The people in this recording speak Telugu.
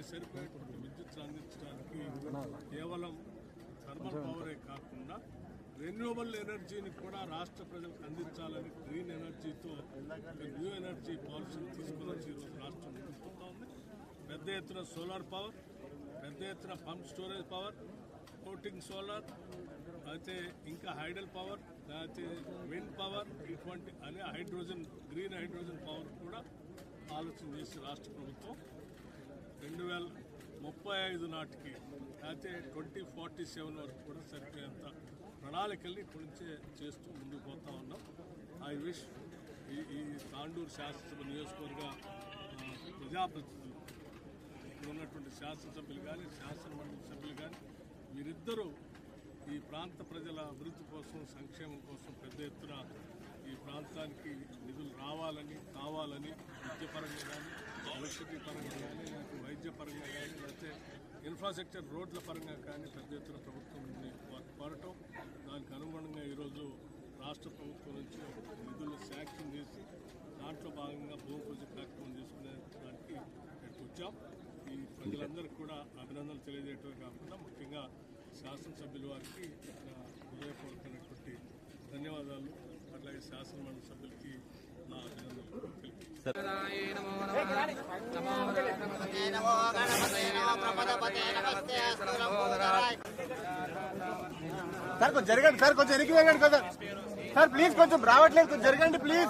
దానికి సరిపోయేటువంటి విద్యుత్ అందించడానికి కేవలం థర్మల్ పవరే కాకుండా రెన్యూవబుల్ ఎనర్జీని కూడా రాష్ట్ర ప్రజలకు అందించాలని గ్రీన్ ఎనర్జీతో న్యూ ఎనర్జీ పాలసీని తీసుకుని ఈరోజు రాష్ట్రం ముందుకుంటా ఉంది. పెద్ద ఎత్తున సోలార్ పవర్ పెద్ద ఎత్తున pump storage power coating solar అయితే ఇంకా హైడల్ పవర్ లేకపోతే విండ్ పవర్ ఇటువంటి అనే హైడ్రోజన్ గ్రీన్ హైడ్రోజన్ పవర్ కూడా ఆలోచన చేసి రాష్ట్ర ప్రభుత్వం రెండు వేల ముప్పై ఐదు నాటికి అయితే ట్వంటీ ఫార్టీ సెవెన్ వరకు కూడా సరిపోయేంత ప్రణాళికల్ని ఇప్పటి నుంచే చేస్తూ ముందుకు పోతా ఉన్నాం. ఐ విష్ ఈ ఈ తాండూరు శాసనసభ నియోజకవర్గ ప్రజాప్రతినిధులు ఇక్కడ ఉన్నటువంటి శాసనసభ్యులు కానీ శాసనమండలి సభ్యులు కానీ వీరిద్దరూ ఈ ప్రాంత ప్రజల అభివృద్ధి కోసం సంక్షేమం కోసం పెద్ద ఎత్తున ఈ ప్రాంతానికి నిధులు రావాలని కావాలని విద్యపరంగా కానీ ఎలక్ట్రిసిటీ పరంగా కానీ లేకపోతే వైద్య పరంగా కానీ లేకపోతే ఇన్ఫ్రాస్ట్రక్చర్ రోడ్ల పరంగా కానీ పెద్ద ఎత్తున ప్రభుత్వం ఉంది. కో- కోరటం దానికి అనుగుణంగా ఈరోజు రాష్ట్ర ప్రభుత్వం నుంచి నిధులు శాంక్షన్ చేసి దాంట్లో భాగంగా భూమి పూజ కార్యక్రమం చేసుకునే దానికి ఇక్కడికి వచ్చాం. ఈ ప్రజలందరికీ కూడా అభినందనలు తెలియజేయటమే కాకుండా ముఖ్యంగా శాసనసభ్యుల వారికి నా హృదయపూర్వకమైనటువంటి ధన్యవాదాలు. అట్లాగే శాసనమండలి సభ్యులకి నా అభినందనలు తెలియజేస్తాను. సార్ కొంచెం జరగండి సార్ కొంచెం ఎనికి వెళ్ళండి కదా సార్ ప్లీజ్ కొంచెం రావట్లేదు కొంచెం జరగండి ప్లీజ్.